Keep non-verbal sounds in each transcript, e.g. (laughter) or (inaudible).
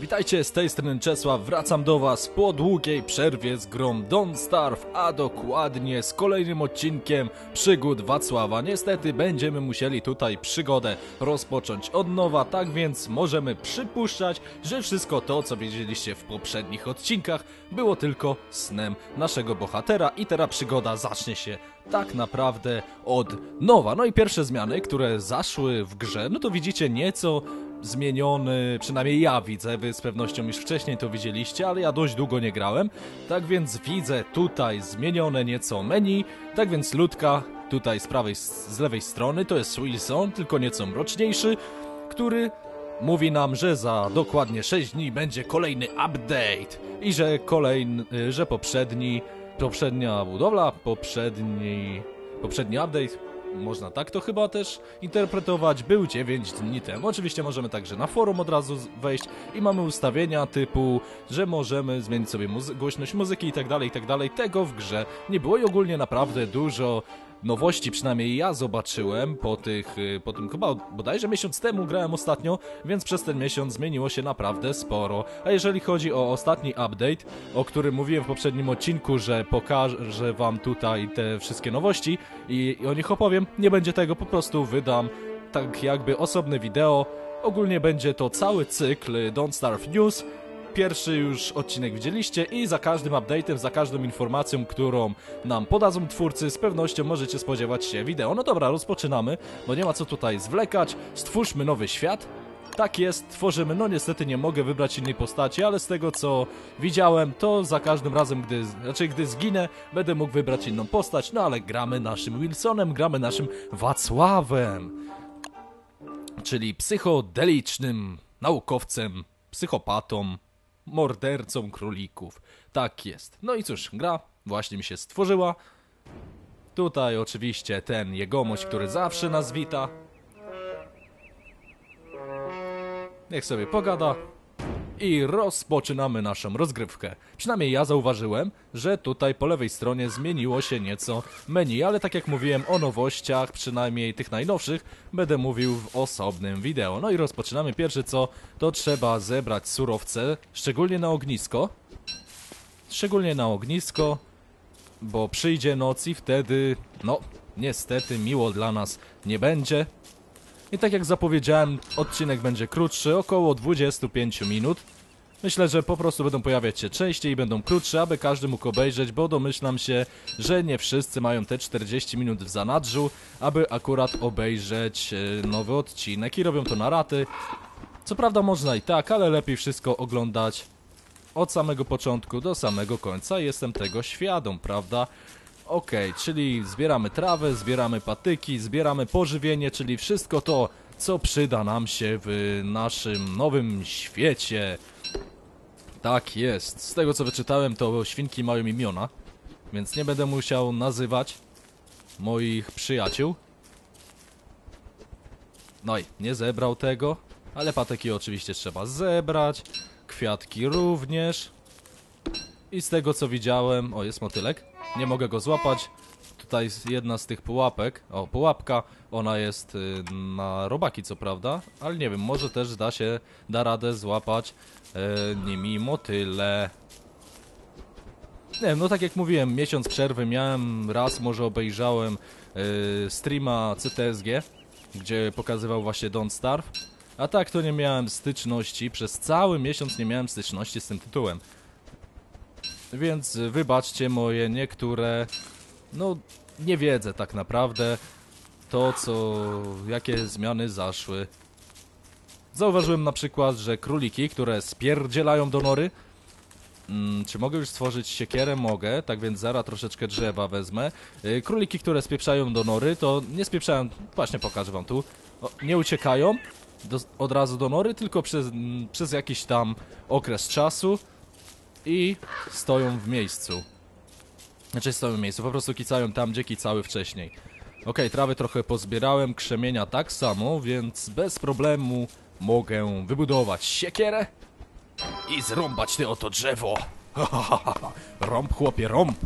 Witajcie, z tej strony Czesław, wracam do was po długiej przerwie z grą Don't Starve, a dokładnie z kolejnym odcinkiem przygód Wacława. Niestety będziemy musieli tutaj przygodę rozpocząć od nowa, tak więc możemy przypuszczać, że wszystko to, co wiedzieliście w poprzednich odcinkach, było tylko snem naszego bohatera i teraz przygoda zacznie się tak naprawdę od nowa. No i pierwsze zmiany, które zaszły w grze, no to widzicie nieco zmieniony, przynajmniej ja widzę, wy z pewnością już wcześniej to widzieliście, ale ja dość długo nie grałem, tak więc widzę tutaj zmienione nieco menu, tak więc ludka tutaj z prawej, z lewej strony to jest Wilson, tylko nieco mroczniejszy, który mówi nam, że za dokładnie 6 dni będzie kolejny update i że kolejny, że poprzedni, poprzednia budowla, poprzedni, poprzedni update można tak to chyba też interpretować, był 9 dni temu. Oczywiście możemy także na forum od razu wejść i mamy ustawienia typu, że możemy zmienić sobie muzy- głośność muzyki i tak dalej, i tak dalej. Tego w grze nie było i ogólnie naprawdę dużo nowości, przynajmniej ja zobaczyłem po tych, y, po tym chyba bodajże miesiąc temu grałem ostatnio, więc przez ten miesiąc zmieniło się naprawdę sporo. A jeżeli chodzi o ostatni update, o którym mówiłem w poprzednim odcinku, że pokażę wam tutaj te wszystkie nowości i, i o nich opowiem, nie będzie tego, po prostu wydam tak jakby osobne wideo. Ogólnie będzie to cały cykl Don't Starve News, Pierwszy już odcinek widzieliście i za każdym update'em, za każdą informacją, którą nam podadzą twórcy, z pewnością możecie spodziewać się wideo. No dobra, rozpoczynamy, bo nie ma co tutaj zwlekać. Stwórzmy nowy świat. Tak jest, tworzymy. No niestety nie mogę wybrać innej postaci, ale z tego co widziałem, to za każdym razem, gdy, znaczy gdy zginę, będę mógł wybrać inną postać. No ale gramy naszym Wilsonem, gramy naszym Wacławem czyli psychodelicznym naukowcem, psychopatą, mordercą królików. Tak jest. No i cóż, gra właśnie mi się stworzyła. Tutaj oczywiście ten jegomość, który zawsze nas wita. Niech sobie pogada. I rozpoczynamy naszą rozgrywkę. Przynajmniej ja zauważyłem, że tutaj po lewej stronie zmieniło się nieco menu, ale tak jak mówiłem o nowościach, przynajmniej tych najnowszych, będę mówił w osobnym wideo. No i rozpoczynamy. Pierwsze co, to trzeba zebrać surowce, szczególnie na ognisko. Szczególnie na ognisko, bo przyjdzie noc i wtedy, no, niestety miło dla nas nie będzie. I tak jak zapowiedziałem, odcinek będzie krótszy, około 25 minut. Myślę, że po prostu będą pojawiać się częściej i będą krótsze, aby każdy mógł obejrzeć, bo domyślam się, że nie wszyscy mają te 40 minut w zanadrzu, aby akurat obejrzeć e, nowy odcinek i robią to na raty. Co prawda można i tak, ale lepiej wszystko oglądać od samego początku do samego końca. Jestem tego świadom, prawda? Okej, czyli zbieramy trawę, zbieramy patyki, zbieramy pożywienie, czyli wszystko to, co przyda nam się w naszym nowym świecie. Tak jest. Z tego co wyczytałem, to świnki mają imiona, więc nie będę musiał nazywać moich przyjaciół. No i nie zebrał tego, ale patyki oczywiście trzeba zebrać, kwiatki również. I z tego co widziałem, o jest motylek, nie mogę go złapać. Tutaj jest jedna z tych pułapek, o pułapka, ona jest y, na robaki co prawda, ale nie wiem, może też da się, da radę złapać y, nimi motyle. Nie wiem, no tak jak mówiłem, miesiąc przerwy miałem, raz może obejrzałem y, streama CTSG, gdzie pokazywał właśnie Don't Starve, a tak to nie miałem styczności, przez cały miesiąc nie miałem styczności z tym tytułem. Więc wybaczcie moje niektóre, no nie wiedzę tak naprawdę to co, jakie zmiany zaszły. Zauważyłem na przykład, że króliki, które spierdzielają do nory, mm, czy mogę już stworzyć siekierę? Mogę, tak więc zaraz troszeczkę drzewa wezmę. Y, króliki, które spieprzają do nory, to nie spieprzają, właśnie pokażę wam tu, o, nie uciekają do, od razu do nory, tylko przez, mm, przez jakiś tam okres czasu i stoją w miejscu. Znaczy stoją w miejscu, po prostu kicają tam, gdzie kicały wcześniej. Okej, trawy trochę pozbierałem, krzemienia tak samo, więc bez problemu mogę wybudować siekierę i zrąbać ty oto drzewo. (laughs) Rąb, chłopie, rąb.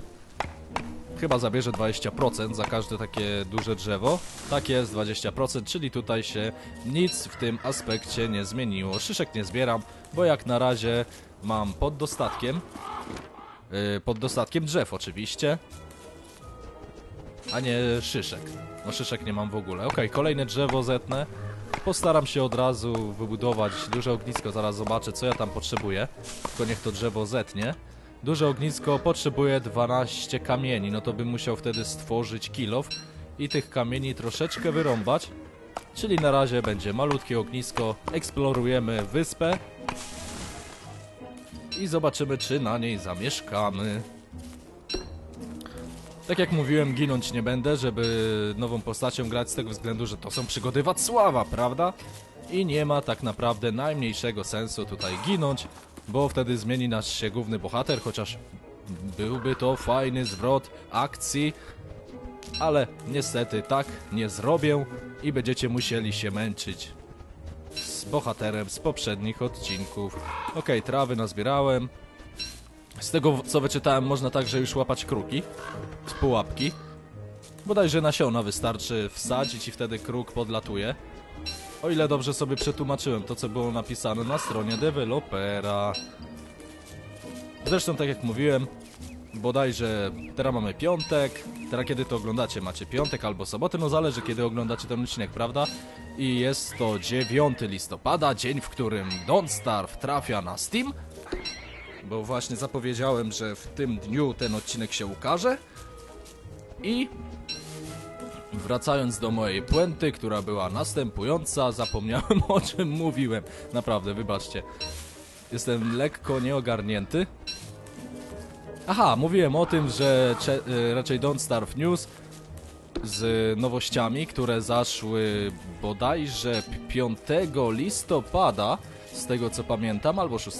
Chyba zabierze 20% za każde takie duże drzewo. Tak jest, 20%, czyli tutaj się nic w tym aspekcie nie zmieniło. Szyszek nie zbieram, bo jak na razie mam pod dostatkiem, yy, pod dostatkiem drzew oczywiście, a nie szyszek. No szyszek nie mam w ogóle. Okej, kolejne drzewo zetnę. Postaram się od razu wybudować duże ognisko, zaraz zobaczę co ja tam potrzebuję. Tylko niech to drzewo zetnie. Duże ognisko potrzebuje 12 kamieni, no to bym musiał wtedy stworzyć kilof i tych kamieni troszeczkę wyrąbać. Czyli na razie będzie malutkie ognisko, eksplorujemy wyspę i zobaczymy czy na niej zamieszkamy. Tak jak mówiłem, ginąć nie będę, żeby nową postacią grać z tego względu, że to są przygody Wacława, prawda? I nie ma tak naprawdę najmniejszego sensu tutaj ginąć, bo wtedy zmieni nas się główny bohater, chociaż byłby to fajny zwrot akcji, ale niestety tak nie zrobię i będziecie musieli się męczyć z bohaterem z poprzednich odcinków. Okej, trawy nazbierałem. Z tego co wyczytałem, można także już łapać kruki z pułapki. Bodajże nasiona wystarczy wsadzić i wtedy kruk podlatuje. O ile dobrze sobie przetłumaczyłem to, co było napisane na stronie dewelopera. Zresztą, tak jak mówiłem, bodajże teraz mamy piątek. Teraz kiedy to oglądacie, macie piątek albo sobotę, no zależy kiedy oglądacie ten odcinek, prawda? I jest to 9 listopada, dzień, w którym Don't Starve trafia na Steam. Bo właśnie zapowiedziałem, że w tym dniu ten odcinek się ukaże. I wracając do mojej puenty, która była następująca, zapomniałem (laughs) o czym mówiłem. Naprawdę, wybaczcie. Jestem lekko nieogarnięty. Aha, mówiłem o tym, że y, raczej Don't Starve News z nowościami, które zaszły bodajże 5 listopada, z tego co pamiętam, albo 6.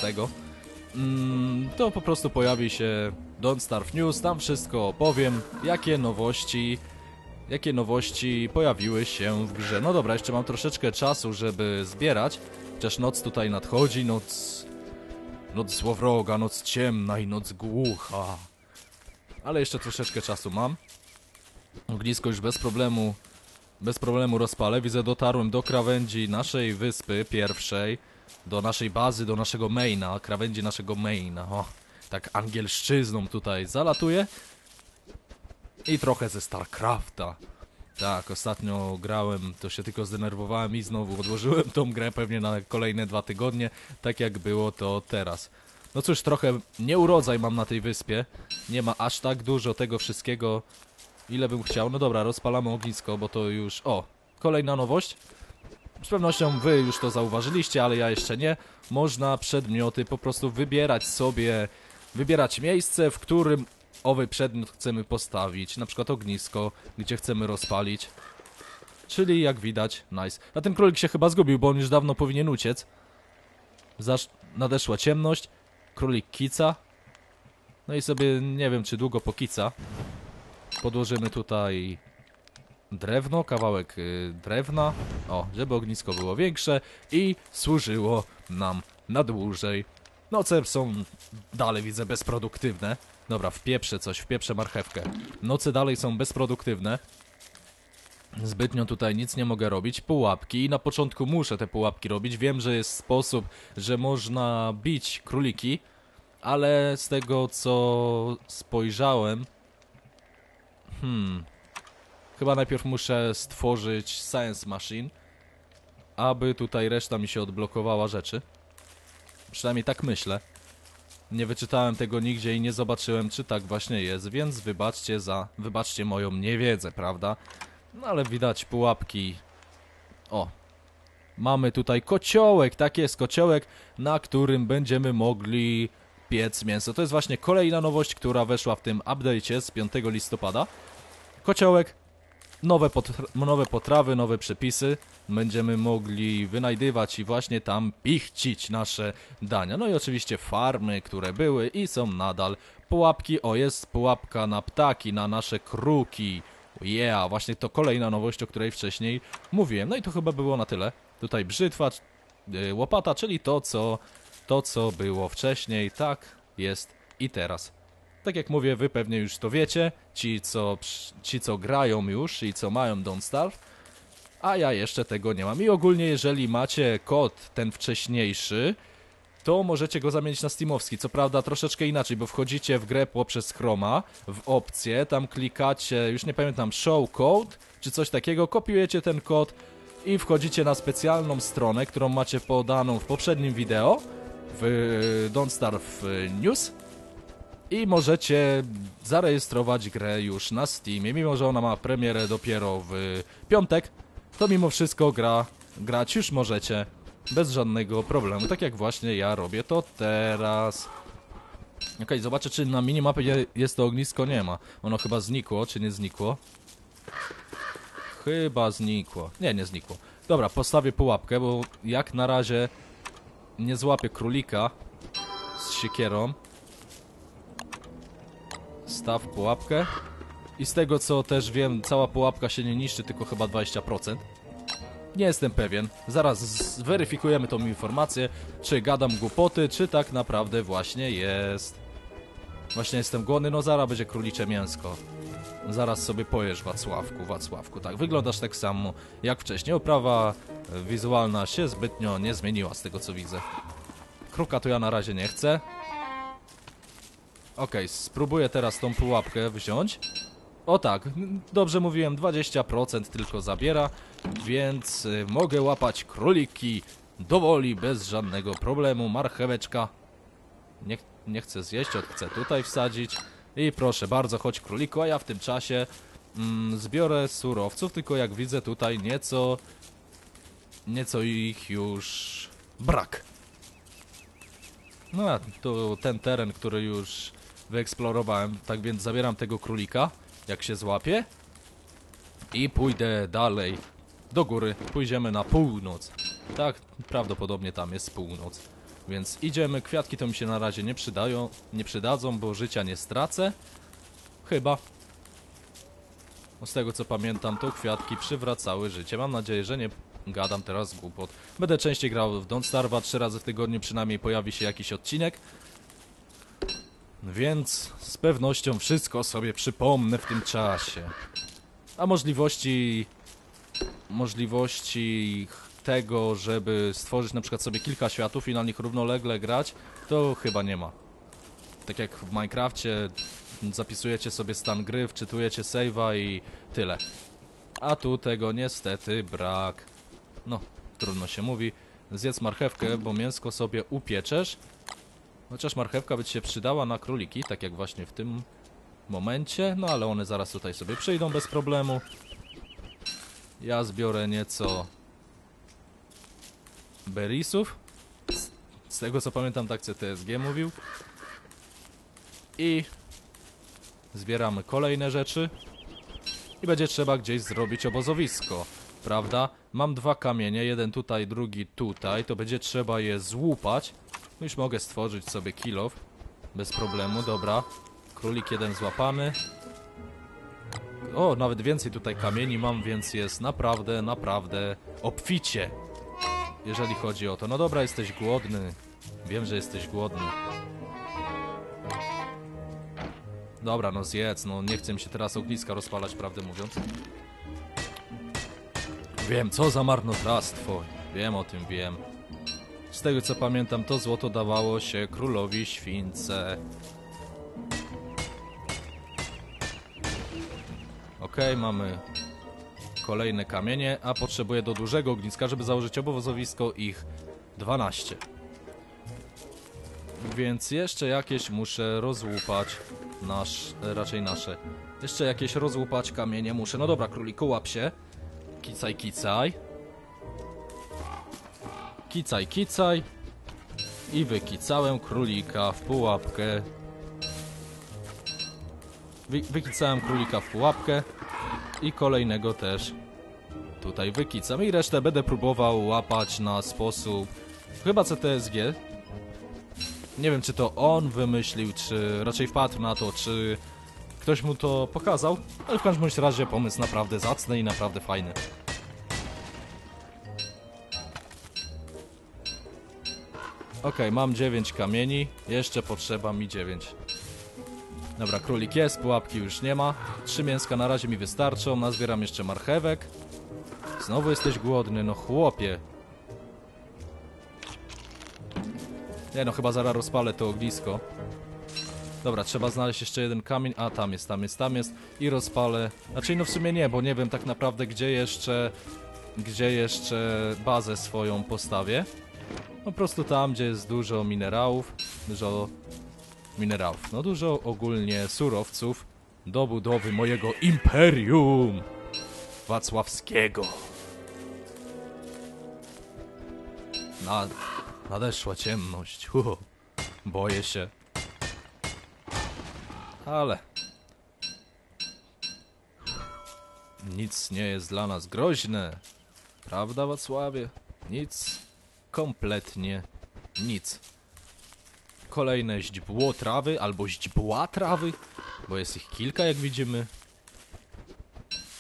Mm, to po prostu pojawi się Don't Starve News, tam wszystko opowiem, jakie nowości, jakie nowości pojawiły się w grze. No dobra, jeszcze mam troszeczkę czasu, żeby zbierać, chociaż noc tutaj nadchodzi, noc... Noc złowroga, noc ciemna i noc głucha. Ale jeszcze troszeczkę czasu mam. Ognisko już bez problemu, bez problemu rozpalę. Widzę, dotarłem do krawędzi naszej wyspy pierwszej, do naszej bazy, do naszego maina, krawędzi naszego maina. O, tak angielszczyzną tutaj zalatuję. I trochę ze StarCrafta. Tak, ostatnio grałem, to się tylko zdenerwowałem i znowu odłożyłem tą grę pewnie na kolejne dwa tygodnie, tak jak było to teraz. No cóż, trochę nieurodzaj mam na tej wyspie. Nie ma aż tak dużo tego wszystkiego, ile bym chciał. No dobra, rozpalamy ognisko, bo to już... O, kolejna nowość. Z pewnością wy już to zauważyliście, ale ja jeszcze nie. Można przedmioty po prostu wybierać sobie, wybierać miejsce, w którym owy przedmiot chcemy postawić. Na przykład ognisko, gdzie chcemy rozpalić. Czyli jak widać, nice. A ten królik się chyba zgubił, bo on już dawno powinien uciec. Zasz nadeszła ciemność. Królik kica. No i sobie nie wiem, czy długo pokica. Podłożymy tutaj drewno, kawałek y, drewna. O, żeby ognisko było większe i służyło nam na dłużej. Noce są dalej, widzę, bezproduktywne. Dobra, wpieprzę coś, wpieprzę marchewkę. Noce dalej są bezproduktywne. Zbytnio tutaj nic nie mogę robić. Pułapki. I na początku muszę te pułapki robić. Wiem, że jest sposób, że można bić króliki, ale z tego co spojrzałem. Hmm. Chyba najpierw muszę stworzyć Science Machine, aby tutaj reszta mi się odblokowała rzeczy. Przynajmniej tak myślę. Nie wyczytałem tego nigdzie i nie zobaczyłem, czy tak właśnie jest, więc wybaczcie za, wybaczcie moją niewiedzę, prawda? No ale widać pułapki. O. Mamy tutaj kociołek, tak jest, kociołek, na którym będziemy mogli piec mięso. To jest właśnie kolejna nowość, która weszła w tym update'cie z 5 listopada. Kociołek, nowe, potr- nowe potrawy, nowe przepisy. Będziemy mogli wynajdywać i właśnie tam pichcić nasze dania. No i oczywiście farmy, które były i są nadal. Pułapki, o jest pułapka na ptaki, na nasze kruki. Yeah, właśnie to kolejna nowość, o której wcześniej mówiłem. No i to chyba było na tyle. Tutaj brzytwa, yy, łopata, czyli to co, to, co było wcześniej. Tak jest i teraz. Tak jak mówię, wy pewnie już to wiecie, ci co, ci co grają już i co mają Don't Starve, a ja jeszcze tego nie mam. I ogólnie jeżeli macie kod ten wcześniejszy, to możecie go zamienić na Steamowski. Co prawda troszeczkę inaczej, bo wchodzicie w grę poprzez Chroma, w opcję, tam klikacie, już nie pamiętam, show code, czy coś takiego, kopiujecie ten kod i wchodzicie na specjalną stronę, którą macie podaną w poprzednim wideo, w Don't Starve News i możecie zarejestrować grę już na Steamie, mimo że ona ma premierę dopiero w piątek, to mimo wszystko gra, grać już możecie bez żadnego problemu, tak jak właśnie ja robię to teraz. Okej, zobaczę czy na minimapie je- jest to ognisko, nie ma. Ono chyba znikło, czy nie znikło? Chyba znikło. Nie, nie znikło. Dobra, postawię pułapkę, bo jak na razie nie złapię królika z siekierą. Staw pułapkę. I z tego co też wiem, cała pułapka się nie niszczy, tylko chyba 20%. Nie jestem pewien. Zaraz zweryfikujemy tą informację, czy gadam głupoty, czy tak naprawdę właśnie jest. Właśnie jestem głodny, no zaraz będzie królicze mięsko. Zaraz sobie pojesz Wacławku, Wacławku. Tak, wyglądasz tak samo jak wcześniej. Oprawa wizualna się zbytnio nie zmieniła z tego co widzę. Kruka to ja na razie nie chcę. Okej, spróbuję teraz tą pułapkę wziąć. O tak, dobrze mówiłem, 20% tylko zabiera, więc y, mogę łapać króliki dowoli, bez żadnego problemu. Marcheweczka. Nie, nie chcę zjeść, chcę tutaj wsadzić. I proszę bardzo, chodź króliku, a ja w tym czasie mm, zbiorę surowców, tylko jak widzę tutaj nieco, nieco ich już brak. No a to ten teren, który już wyeksplorowałem, tak więc zabieram tego królika, jak się złapie i pójdę dalej do góry, pójdziemy na północ. Tak, prawdopodobnie tam jest północ. Więc idziemy, kwiatki to mi się na razie nie przydają, nie przydadzą, bo życia nie stracę. Chyba. Z tego co pamiętam, to kwiatki przywracały życie. Mam nadzieję, że nie gadam teraz głupot. Będę częściej grał w Don't Starve'a, trzy razy w tygodniu przynajmniej pojawi się jakiś odcinek. Więc z pewnością wszystko sobie przypomnę w tym czasie. A możliwości możliwości tego, żeby stworzyć na przykład sobie kilka światów i na nich równolegle grać, to chyba nie ma. Tak jak w Minecrafcie zapisujecie sobie stan gry, wczytujecie save'a i tyle. A tu tego niestety brak. No, trudno się mówi. Zjedz marchewkę, bo mięsko sobie upieczesz. Chociaż marchewka by ci się przydała na króliki, tak jak właśnie w tym momencie. No ale one zaraz tutaj sobie przyjdą bez problemu. Ja zbiorę nieco berisów. Z, tego co pamiętam, tak CTSG mówił. I zbieramy kolejne rzeczy. I będzie trzeba gdzieś zrobić obozowisko, prawda? Mam dwa kamienie, jeden tutaj, drugi tutaj. To będzie trzeba je złupać. Już mogę stworzyć sobie kilof. Bez problemu, dobra. Królik jeden złapany. O, nawet więcej tutaj kamieni mam, więc jest naprawdę, naprawdę obficie. Jeżeli chodzi o to. No dobra, jesteś głodny. Wiem, że jesteś głodny. Dobra, no zjedz, no nie chcę mi się teraz ogniska rozpalać, prawdę mówiąc. Wiem, co za marnotrawstwo. Wiem o tym, wiem. Z tego co pamiętam, to złoto dawało się królowi śwince. Okej, mamy kolejne kamienie, a potrzebuję do dużego ogniska, żeby założyć obozowisko ich 12. Więc jeszcze jakieś muszę rozłupać nasz, raczej nasze. Jeszcze jakieś rozłupać kamienie muszę. No dobra, króliku, łap się. Kicaj, kicaj. Kicaj, kicaj. I wykicałem królika w pułapkę. Wy, wykicałem królika w pułapkę. I kolejnego też tutaj wykicam. I resztę będę próbował łapać na sposób chyba CTSG. Nie wiem, czy to on wymyślił, czy raczej wpadł na to, czy ktoś mu to pokazał, ale w każdym razie pomysł naprawdę zacny i naprawdę fajny. Okej, mam 9 kamieni, jeszcze potrzeba mi 9. Dobra, królik jest, pułapki już nie ma. Trzy mięska na razie mi wystarczą, nazbieram jeszcze marchewek. Znowu jesteś głodny, no chłopie. Nie no, chyba zaraz rozpalę to ognisko. Dobra, trzeba znaleźć jeszcze jeden kamień. A, tam jest, tam jest, tam jest. I rozpalę. Znaczy, no w sumie nie, bo nie wiem tak naprawdę, gdzie jeszcze... Gdzie jeszcze bazę swoją postawię. Po prostu tam, gdzie jest dużo minerałów. Dużo minerałów. No dużo ogólnie surowców do budowy mojego imperium wacławskiego. Nad, nadeszła ciemność. Hu, boję się. Ale nic nie jest dla nas groźne. Prawda, Wacławie? Nic. Kompletnie nic kolejne źdźbło trawy, albo źdźbła trawy, bo jest ich kilka, jak widzimy.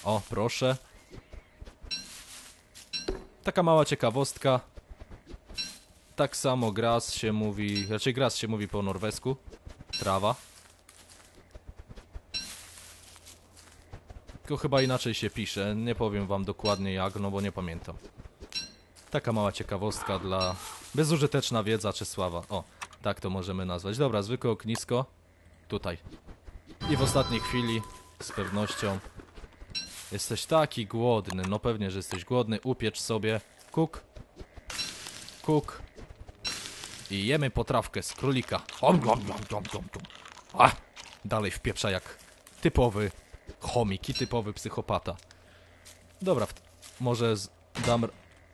O, proszę. Taka mała ciekawostka. Tak samo gras się mówi, raczej gras się mówi po norwesku. Trawa. Tylko chyba inaczej się pisze, nie powiem wam dokładnie jak, no bo nie pamiętam. Taka mała ciekawostka dla... Bezużyteczna wiedza Czesława. O, tak to możemy nazwać. Dobra, zwykłe ognisko. Tutaj. I w ostatniej chwili, z pewnością, jesteś taki głodny. No pewnie, że jesteś głodny. Upiecz sobie kuk. Kuk. I jemy potrawkę z królika. Om, om, om. A! Dalej wpieprza jak typowy chomik i typowy psychopata. Dobra, może dam...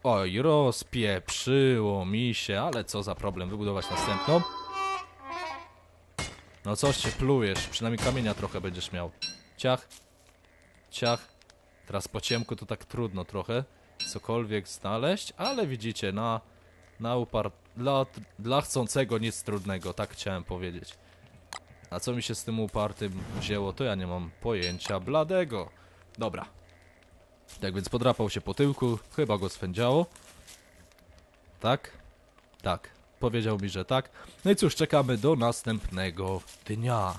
Oj, rozpieprzyło mi się, ale co za problem, wybudować następną. No coś się plujesz, przynajmniej kamienia trochę będziesz miał. Ciach, ciach. Teraz po ciemku to tak trudno trochę cokolwiek znaleźć, ale widzicie, na, na upar... Dla, dla chcącego nic trudnego, tak chciałem powiedzieć. A co mi się z tym upartym wzięło, to ja nie mam pojęcia bladego. Dobra. Tak więc podrapał się po tyłku, chyba go swędziało. Tak? Tak. Powiedział mi, że tak. No i cóż, czekamy do następnego dnia.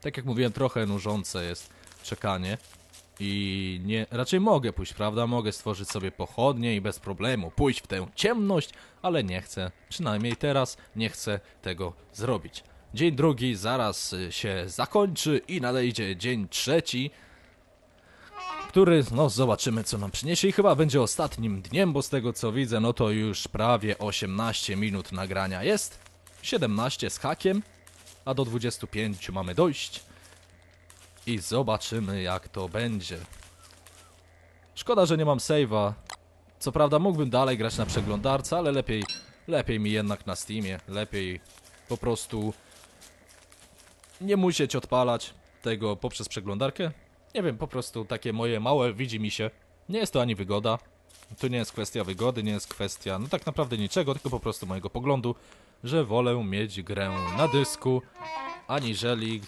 Tak jak mówiłem, trochę nużące jest czekanie. I nie, raczej mogę pójść, prawda? Mogę stworzyć sobie pochodnie i bez problemu pójść w tę ciemność, ale nie chcę. Przynajmniej teraz nie chcę tego zrobić. Dzień drugi zaraz się zakończy i nadejdzie dzień trzeci, który, no zobaczymy co nam przyniesie i chyba będzie ostatnim dniem, bo z tego co widzę, no to już prawie 18 minut nagrania jest. 17 z hakiem, a do 25 mamy dojść. I zobaczymy jak to będzie. Szkoda, że nie mam save'a. Co prawda mógłbym dalej grać na przeglądarce, ale lepiej, lepiej mi jednak na Steamie. Lepiej po prostu nie musieć odpalać tego poprzez przeglądarkę. Nie wiem, po prostu takie moje małe widzi mi się. Nie jest to ani wygoda. To nie jest kwestia wygody, nie jest kwestia, no tak naprawdę niczego, tylko po prostu mojego poglądu, że wolę mieć grę na dysku, aniżeli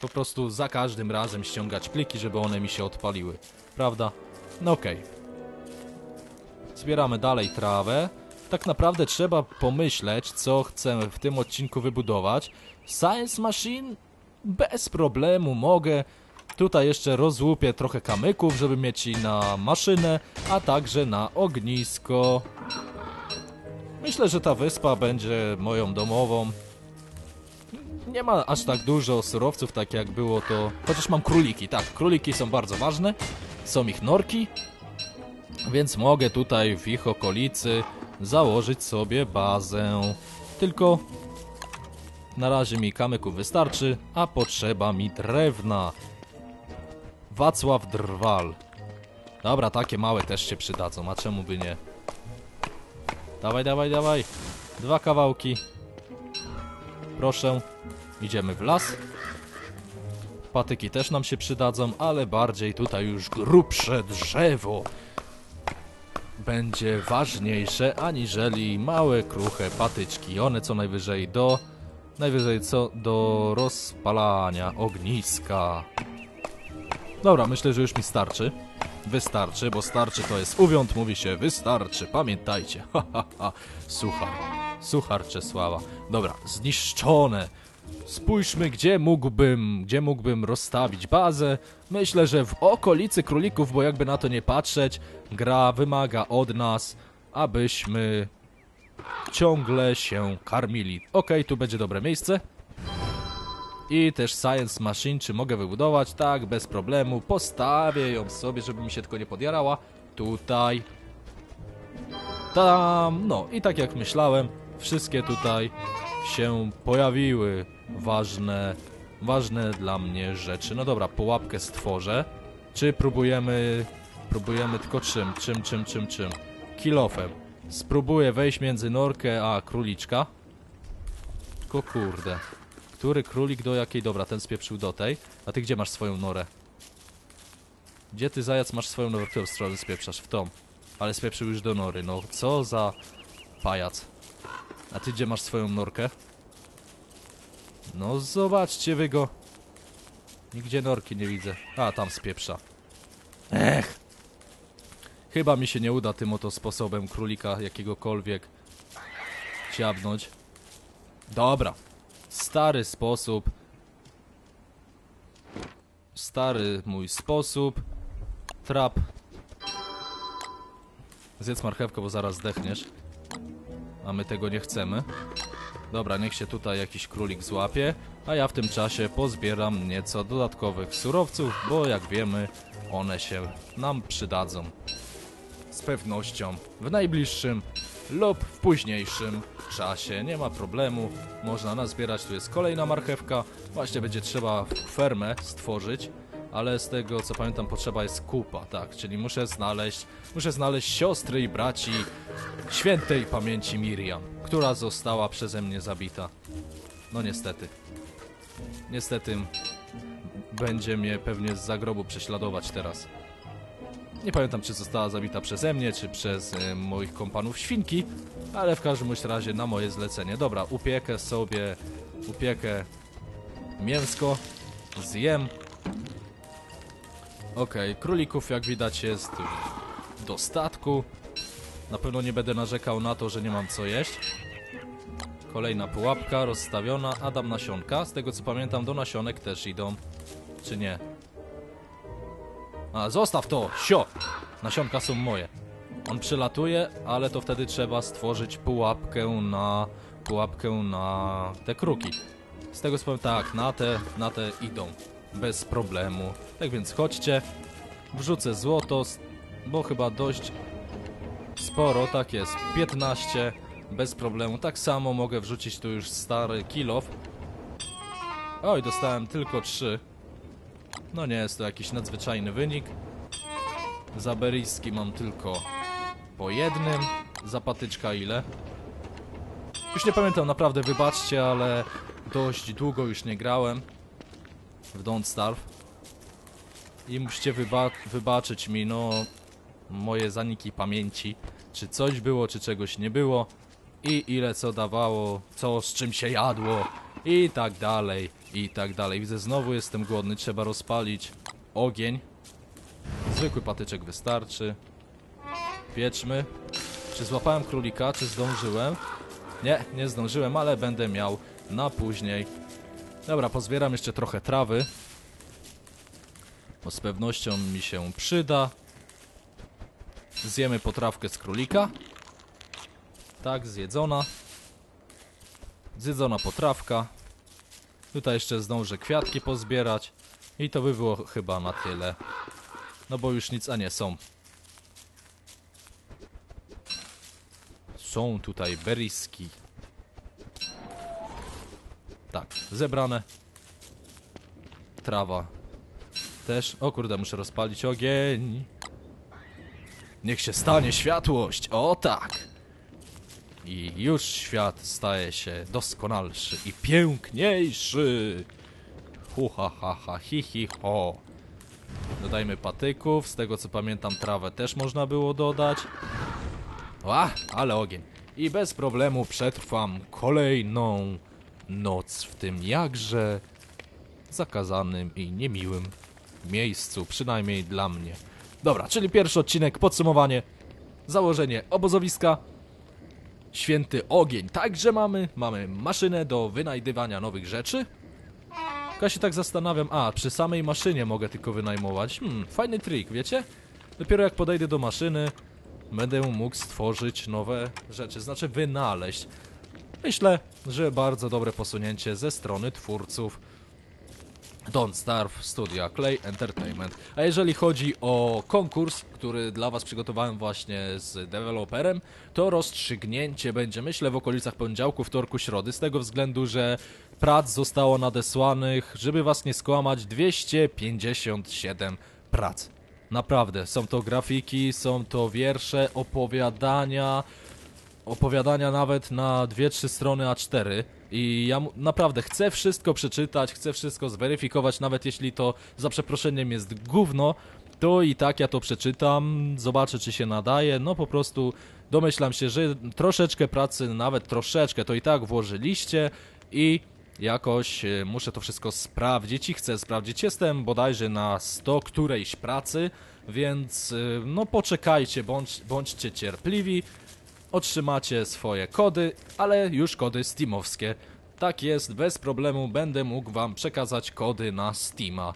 po prostu za każdym razem ściągać pliki, żeby one mi się odpaliły. Prawda? No okej. Zbieramy dalej trawę. Tak naprawdę trzeba pomyśleć, co chcemy w tym odcinku wybudować. Science Machine? Bez problemu mogę. Tutaj jeszcze rozłupię trochę kamyków, żeby mieć i na maszynę, a także na ognisko. Myślę, że ta wyspa będzie moją domową. Nie ma aż tak dużo surowców, tak jak było to... Chociaż mam króliki, tak, króliki są bardzo ważne. Są ich norki, więc mogę tutaj w ich okolicy założyć sobie bazę. Tylko na razie mi kamyków wystarczy, a potrzeba mi drewna. Wacław Drwal. Dobra, takie małe też się przydadzą, a czemu by nie? Dawaj, dawaj, dawaj. Dwa kawałki. Proszę. Idziemy w las. Patyki też nam się przydadzą, ale bardziej tutaj już grubsze drzewo będzie ważniejsze aniżeli małe, kruche patyczki. One co najwyżej do... Najwyżej co do rozpalania ogniska. Dobra, myślę, że już mi starczy. Wystarczy, bo starczy to jest uwiąd, mówi się wystarczy, pamiętajcie. (laughs) Ha, ha, ha. Suchar. Suchar Czesława. Dobra, zniszczone. Spójrzmy, gdzie mógłbym, gdzie mógłbym rozstawić bazę. Myślę, że w okolicy królików, bo jakby na to nie patrzeć, gra wymaga od nas, abyśmy ciągle się karmili. Okej, tu będzie dobre miejsce. I też Science Machine, czy mogę wybudować? Tak, bez problemu. Postawię ją sobie, żeby mi się tylko nie podjarała. Tutaj. Tam, no i tak jak myślałem, wszystkie tutaj się pojawiły ważne, ważne dla mnie rzeczy. No dobra, pułapkę stworzę. Czy próbujemy, próbujemy tylko czym, czym, czym, czym, czym? Kilofem. Spróbuję wejść między norkę a króliczka. Tylko kurde. Który królik do jakiej? Dobra, ten spieprzył do tej. A ty gdzie masz swoją norę? Gdzie ty zajac masz swoją norę? W którą stronę spieprzasz? W tą. Ale spieprzył już do nory. No co za pajac. A ty gdzie masz swoją norkę? No zobaczcie wy go. Nigdzie norki nie widzę. A, tam spieprza. Ech. Chyba mi się nie uda tym oto sposobem królika jakiegokolwiek ciabnąć. Dobra. Stary sposób. Stary mój sposób. Trap. Zjedz marchewkę, bo zaraz zdechniesz. A my tego nie chcemy. Dobra, niech się tutaj jakiś królik złapie, a ja w tym czasie pozbieram nieco dodatkowych surowców, bo jak wiemy, one się nam przydadzą. Z pewnością w najbliższym lub w późniejszym czasie. Nie ma problemu, można nazbierać. Tu jest kolejna marchewka. Właśnie będzie trzeba fermę stworzyć, ale z tego co pamiętam potrzeba jest kupa, tak, czyli muszę znaleźć, muszę znaleźć siostry i braci świętej pamięci Miriam, która została przeze mnie zabita. No niestety. Niestety będzie mnie pewnie z zagrobu prześladować teraz. Nie pamiętam, czy została zabita przeze mnie, czy przez e, moich kompanów świnki, ale w każdym razie na moje zlecenie. Dobra, upiekę sobie, upiekę mięsko, zjem. Okej, królików jak widać jest w dostatku. Na pewno nie będę narzekał na to, że nie mam co jeść. Kolejna pułapka rozstawiona, Adam nasionka. Z tego co pamiętam do nasionek też idą. Czy nie? A, zostaw to! Sio! Nasionka są moje. On przylatuje, ale to wtedy trzeba stworzyć pułapkę na... pułapkę na te kruki. Z tego co pamiętam, tak, na te, na te idą. Bez problemu. Tak więc chodźcie. Wrzucę złoto, bo chyba dość sporo, tak jest. 15 bez problemu. Tak samo mogę wrzucić tu już stary kilof. Oj, dostałem tylko 3. No nie jest to jakiś nadzwyczajny wynik. Za beryjski mam tylko po jednym. Za patyczka ile? Już nie pamiętam, naprawdę wybaczcie, ale dość długo już nie grałem w Don't Starve. I musicie wyba wybaczyć mi, no, moje zaniki pamięci. Czy coś było, czy czegoś nie było. I ile co dawało, co z czym się jadło. I tak dalej, i tak dalej. Widzę, znowu jestem głodny, trzeba rozpalić ogień. Zwykły patyczek wystarczy. Pieczmy. Czy złapałem królika, czy zdążyłem? Nie, nie zdążyłem, ale będę miał na później. Dobra, pozbieram jeszcze trochę trawy. Bo z pewnością mi się przyda. Zjemy potrawkę z królika. Tak, zjedzona. Zjedzona potrawka. Tutaj jeszcze zdążę kwiatki pozbierać. I to by było chyba na tyle. No bo już nic, a nie, są. Są tutaj beriski. Tak, zebrane. Trawa. Też. O kurde, muszę rozpalić ogień. Niech się stanie światłość. O tak. I już świat staje się doskonalszy i piękniejszy. Hu ha ha ha hi hi ho. Dodajmy patyków. Z tego co pamiętam trawę też można było dodać. Ła, ale ogień. I bez problemu przetrwam kolejną noc w tym jakże zakazanym i niemiłym miejscu, przynajmniej dla mnie. Dobra, czyli pierwszy odcinek, podsumowanie, założenie obozowiska. Święty ogień. Także mamy, mamy maszynę do wynajdywania nowych rzeczy. Ja się tak zastanawiam, a przy samej maszynie mogę tylko wynajmować. Hmm, fajny trik, wiecie? Dopiero jak podejdę do maszyny, będę mógł stworzyć nowe rzeczy, znaczy wynaleźć. Myślę, że bardzo dobre posunięcie ze strony twórców Don't Starve Studia Clay Entertainment. A jeżeli chodzi o konkurs, który dla Was przygotowałem właśnie z deweloperem, to rozstrzygnięcie będzie myślę w okolicach poniedziałku, wtorku, środy, z tego względu, że prac zostało nadesłanych, żeby Was nie skłamać, 257 prac. Naprawdę, są to grafiki, są to wiersze, opowiadania, opowiadania nawet na 2-3 strony A4 i ja naprawdę chcę wszystko przeczytać, chcę wszystko zweryfikować, nawet jeśli to za przeproszeniem jest gówno, to i tak ja to przeczytam, zobaczę czy się nadaje, no po prostu domyślam się, że troszeczkę pracy, nawet troszeczkę to i tak włożyliście i jakoś e, muszę to wszystko sprawdzić i chcę sprawdzić. Jestem bodajże na 100 którejś pracy, więc e, no poczekajcie, bądź, bądźcie cierpliwi otrzymacie swoje kody, ale już kody steamowskie. Tak jest, bez problemu będę mógł wam przekazać kody na Steama.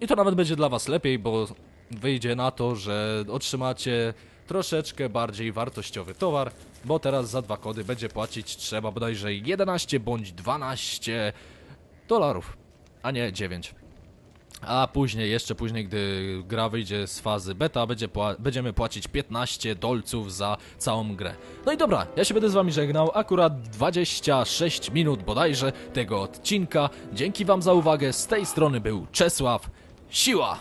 I to nawet będzie dla was lepiej, bo wyjdzie na to, że otrzymacie troszeczkę bardziej wartościowy towar, bo teraz za dwa kody będzie płacić trzeba bodajże 11 bądź 12 dolarów, a nie 9. A później, jeszcze później, gdy gra wyjdzie z fazy beta, będzie pła- będziemy płacić 15 dolców za całą grę. No i dobra, ja się będę z wami żegnał. Akurat 26 minut bodajże tego odcinka. Dzięki wam za uwagę. Z tej strony był Czesław. Siła!